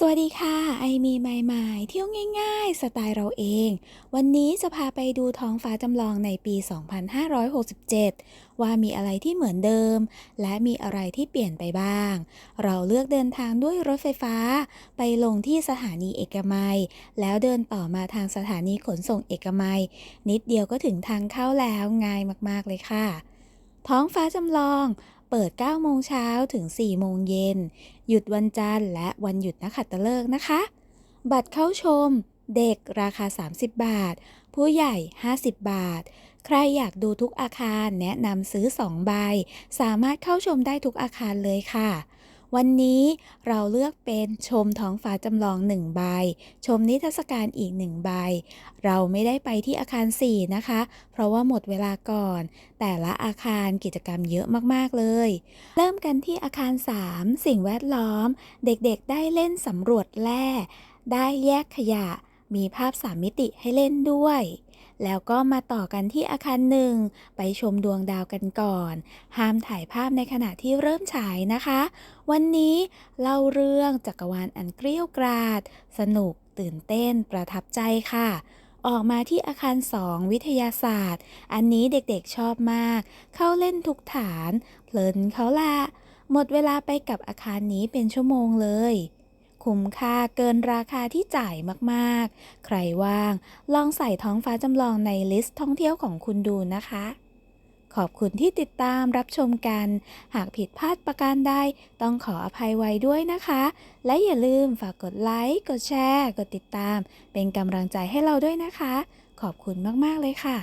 สวัสดีค่ะ ไอมีไมล์มายเที่ยวง่าย ๆ สไตล์เราเอง วันนี้จะพาไปดูท้องฟ้าจำลองในปี 2567 ว่ามีอะไรที่เหมือนเดิม และมีอะไรที่เปลี่ยนไปบ้าง เราเลือกเดินทางด้วยรถไฟฟ้า ไปลงที่สถานีเอกมัย แล้วเดินต่อมาทางสถานีขนส่งเอกมัย นิดเดียวก็ถึงทางเข้าแล้วง่ายมากๆเลยค่ะ ท้องฟ้าจำลอง เปิด 9 โมงเช้าถึง 4 โมงเย็น หยุดวันจันทร์และวันหยุดนักขัตฤกษ์นะคะ บัตรเข้าชม เด็กราคา 30 บาท ผู้ใหญ่ 50 บาท ใครอยากดูทุกอาคารแนะนำซื้อ 2 ใบ สามารถเข้าชมได้ทุกอาคารเลยค่ะ วันนี้เราเลือกเป็นชมท้องฟ้าจำลอง1ใบ ชมนิทรรศการอีก1ใบ เราไม่ได้ไปที่อาคาร 4 นะคะ เพราะว่าหมดเวลาก่อน แต่ละอาคารกิจกรรมเยอะมากๆเลย เริ่มกันที่อาคาร 3 สิ่งแวดล้อม เด็กๆได้เล่นสำรวจแร่ ได้แยกขยะ มีภาพ3มิติให้เล่นด้วย แล้วก็มาต่อกันที่อาคารหนึ่งไปชมดวงดาวกันก่อน ห้ามถ่ายภาพในขณะที่เริ่มฉายนะคะ วันนี้เล่าเรื่องจักรวาลอันเกลี้ยวกราด สนุกตื่นเต้นประทับใจค่ะออกมาที่อาคาร 2 วิทยาศาสตร์ อันนี้เด็กๆชอบมาก เข้าเล่นทุกฐาน เพลินเขาละ หมดเวลาไปกับอาคารนี้เป็นชั่วโมงเลย คุ้มค่าเกินราคาที่จ่ายมากๆ ใครว่างลองใส่ท้องฟ้าจำลองในลิสต์ท่องเที่ยวของคุณดูนะคะ ขอบคุณที่ติดตามรับชมกัน หากผิดพลาดประการใดต้องขออภัยไว้ด้วยนะคะ และอย่าลืมฝากกดไลค์ กดแชร์ กดติดตาม เป็นกำลังใจให้เราด้วยนะคะ ขอบคุณมากๆเลยค่ะ